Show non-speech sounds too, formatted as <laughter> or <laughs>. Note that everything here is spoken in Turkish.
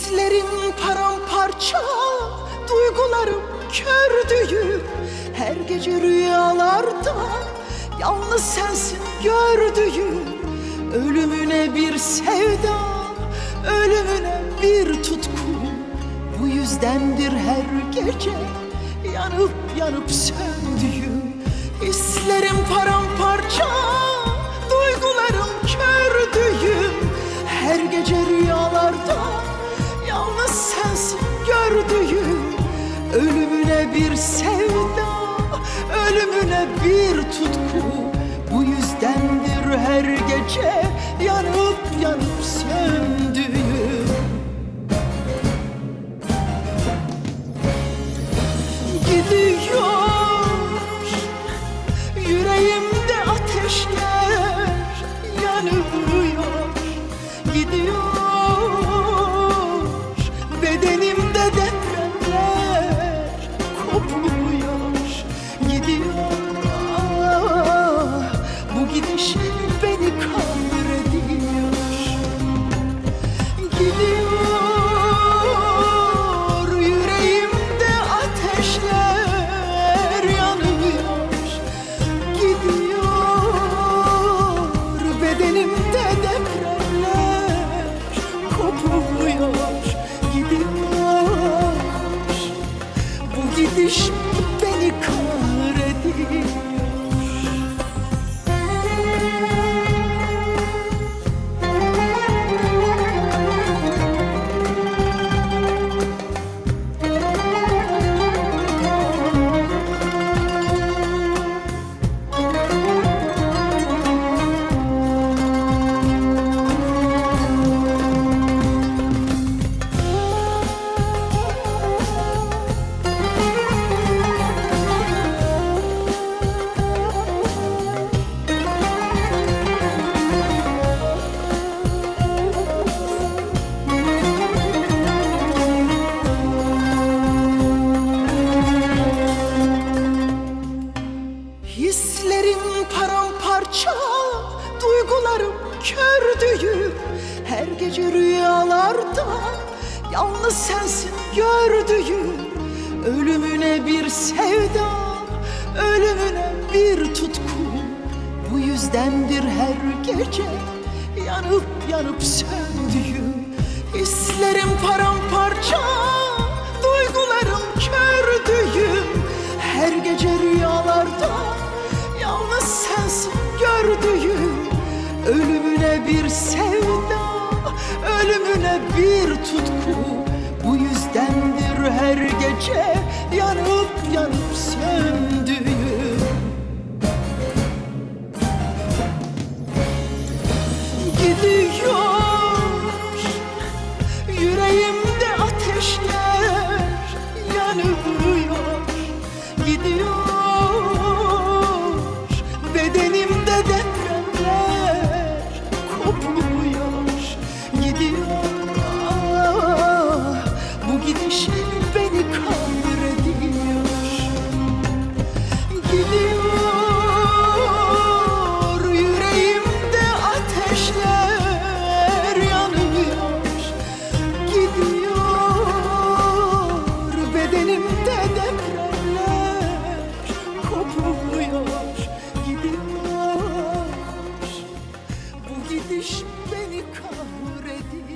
Hislerim paramparça, duygularım kördüğüm Her gece rüyalarda yalnız sensin gördüğüm Ölümüne bir sevda, ölümüne bir tutku Bu yüzdendir her gece yanıp yanıp söndüğüm. Hislerim paramparça, duygularım kördüğüm Her gece rüyalarda bir sevda, ölümüne bir tutku. Bu yüzdendir her gece yanıp yanıp söndüğüm gidiyor Yüreğimde ateşler yanıyor Gidiyor Oh. <laughs> bu kördüğüm Her gece rüyalarda yalnız sensin gördüğüm Ölümüne bir sevda, ölümüne bir tutku. Bu yüzdendir her gece yanıp yanıp söndüğüm sevda, ölümüne bir tutku. Bu yüzdendir her gece beni kahredin